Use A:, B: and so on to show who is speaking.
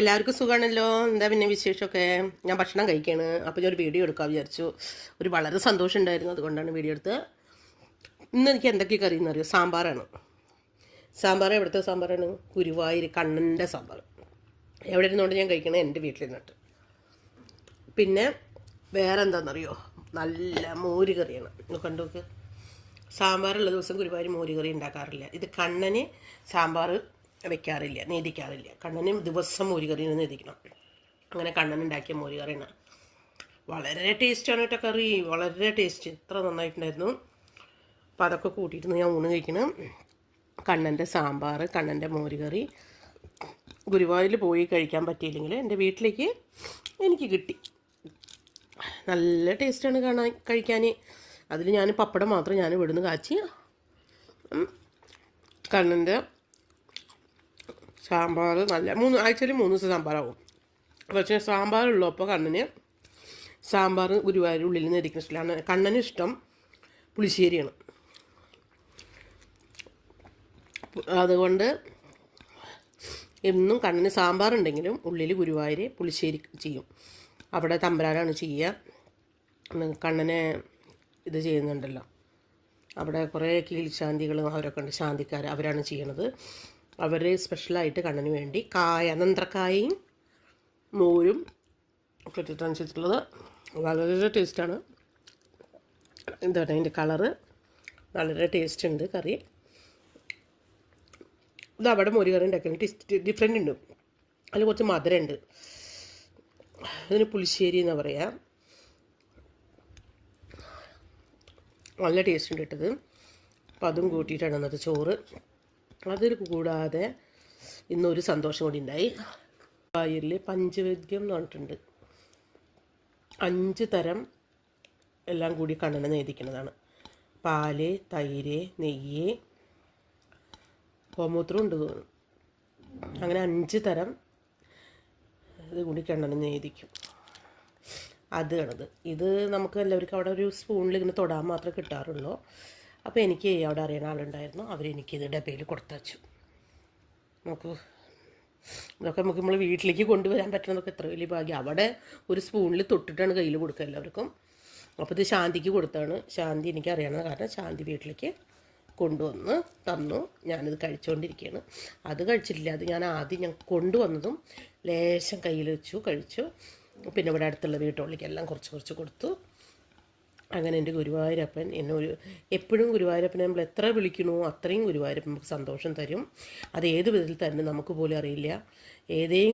A: എല്ലാവർക്കും സുഖമാണല്ലോ എന്താ പിന്നെ വിശേഷമൊക്കെ? ഞാൻ ഭക്ഷണം കഴിക്കുകയാണ് അപ്പോൾ ഞാൻ ഒരു വീഡിയോ എടുക്കാൻ വിചാരിച്ചു. ഒരു വളരെ സന്തോഷം ഉണ്ടായിരുന്നു അതുകൊണ്ടാണ് വീഡിയോ എടുത്തത്. ഇന്ന് എനിക്ക് എന്തൊക്കെ കറി എന്നറിയോ സാമ്പാറാണ്. സാമ്പാർ എവിടുത്തെ സാമ്പാറാണ്? ഗുരുവായൂർ കണ്ണന്റെ സാമ്പാർ. എവിടെ ഇരുന്നുകൊണ്ട് ഞാൻ കഴിക്കണത് എന്റെ വീട്ടിൽ നിന്നിട്ട് പിന്നെ വേറെ എന്താണെന്നറിയോ നല്ല മോര് കറിയാണ്. കണ്ടു നോക്ക്. സാമ്പാറുള്ള ദിവസം ഗുരുവായൂർ മോര് കറി ഉണ്ടാക്കാറില്ല. ഇത് കണ്ണന് സാമ്പാർ വെക്കാറില്ല നീതിക്കാറില്ല. കണ്ണനും ദിവസം മോര് കറി നീതിക്കണം. അങ്ങനെ കണ്ണൻ ഉണ്ടാക്കിയ മോരുകറിയാണ് വളരെ ടേസ്റ്റാണ് കേട്ടോ കറി. വളരെ ടേസ്റ്റ്. ഇത്ര നന്നായിട്ടുണ്ടായിരുന്നു. അപ്പോൾ അതൊക്കെ കൂട്ടിയിട്ട് ഞാൻ ഊണ് കഴിക്കണം. കണ്ണന്റെ സാമ്പാർ കണ്ണന്റെ മോരുകറി ഗുരുവായൂരിൽ പോയി കഴിക്കാൻ പറ്റിയില്ലെങ്കിൽ എന്റെ വീട്ടിലേക്ക് എനിക്ക് കിട്ടി. നല്ല ടേസ്റ്റാണ് കാണാൻ കഴിക്കാൻ അതിൽ ഞാൻ പപ്പടം മാത്രം ഞാൻ ഇവിടുന്ന് കാച്ചി കണ്ണന്റെ സാമ്പാർ നല്ല മൂന്ന് ആഴ്ചയിൽ മൂന്ന് ദിവസം സാമ്പാറാവും. പക്ഷേ സാമ്പാറുള്ളപ്പോൾ കണ്ണന് സാമ്പാർ ഗുരുവായൂർ ഉള്ളിൽ നിന്ന് ഇരിക്കുന്ന ഇഷ്ടമാണ് കണ്ണന് ഇഷ്ടം പുളിശ്ശേരിയാണ്. അതുകൊണ്ട് എന്നും കണ്ണന് സാമ്പാറുണ്ടെങ്കിലും ഉള്ളിൽ ഗുരുവായൂർ പുളിശ്ശേരി ചെയ്യും. അവിടെ തമ്പരാനാണ് ചെയ്യുക. കണ്ണനെ ഇത് ചെയ്യുന്നുണ്ടല്ലോ. അവിടെ കുറേ കീഴ്ശാന്തികളും അവരൊക്കെ ഉണ്ട്. ശാന്തിക്കാർ അവരാണ് ചെയ്യണത്. അവർ സ്പെഷ്യലായിട്ട് കണ്ണന് വേണ്ടി കായ നന്ത്രക്കായയും മോരും ഒക്കെ ഇട്ടിട്ടാണ് ചെയ്തിട്ടുള്ളത് വളരെ ടേസ്റ്റാണ് എന്താണ് അതിന്റെ കളറ് വളരെ ടേസ്റ്റ് ഉണ്ട് കറി. ഇത് അവിടെ മോര് കറി ടേസ്റ്റ് ഡിഫറെന്റ് ഉണ്ട്. അതിൽ കുറച്ച് മധുരമുണ്ട്. അതിന് പുളിശ്ശേരി എന്ന് പറയുക നല്ല ടേസ്റ്റ് ഉണ്ട് ഇട്ടത്. അപ്പം അതും കൂട്ടിയിട്ടാണ് അന്നത്തെ ചോറ്. അതിൽ കൂടാതെ ഇന്നൊരു സന്തോഷം കൂടി ഉണ്ടായി. വായൂരിൽ പഞ്ചവേദ്യം എന്ന് പറഞ്ഞിട്ടുണ്ട്. അഞ്ച് തരം എല്ലാം കൂടി കണ്ണനെ നേദിക്കുന്നതാണ് പാൽ തൈര് നെയ്യ് ഗോമൂത്രം ഉണ്ട് അങ്ങനെ അഞ്ച് തരം ഇത് കൂടി കണ്ണനെ നേദിക്കും അതാണത് ഇത് നമുക്ക് എല്ലാവർക്കും അവിടെ ഒരു സ്പൂണിൽ ഇങ്ങനെ തൊടാൻ മാത്രമേ കിട്ടാറുള്ളൂ. അപ്പോൾ എനിക്ക് അവിടെ അറിയുന്ന ആളുണ്ടായിരുന്നു. അവരെനിക്ക് ഇത് ഡബയിൽ കൊടുത്തച്ചു നോക്കൂ. ഇതൊക്കെ നമുക്ക് നമ്മൾ വീട്ടിലേക്ക് കൊണ്ടുവരാൻ പറ്റണതൊക്കെ എത്ര വലിയ ഭാഗ്യം. അവിടെ ഒരു സ്പൂണിൽ തൊട്ടിട്ടാണ് കയ്യിൽ കൊടുക്കുക എല്ലാവർക്കും. അപ്പോൾ ഇത് ശാന്തിക്ക് കൊടുത്താണ്. ശാന്തി എനിക്ക് അറിയണത് കാരണം ശാന്തി വീട്ടിലേക്ക് കൊണ്ടുവന്ന് തന്നു. ഞാനിത് കഴിച്ചുകൊണ്ടിരിക്കുകയാണ് അത് കഴിച്ചിട്ടില്ല. അത് ഞാൻ ആദ്യം ഞാൻ കൊണ്ടുവന്നതും ലേശം കയ്യിൽ വെച്ചു കഴിച്ചു. പിന്നെ ഇവിടെ അടുത്തുള്ള വീട്ടുള്ളിലേക്കെല്ലാം കുറച്ച് കുറച്ച് കൊടുത്തു. അങ്ങനെ എന്റെ ഗുരുവായൂരപ്പൻ എന്നെ ഒരു എപ്പോഴും ഗുരുവായൂരപ്പനെ നമ്മൾ എത്ര വിളിക്കണോ അത്രയും ഗുരുവായൂരപ്പൻ നമുക്ക് സന്തോഷം തരും. അത് ഏത് വിധത്തിൽ തന്നെ നമുക്ക് പോലും അറിയില്ല. ഏതേ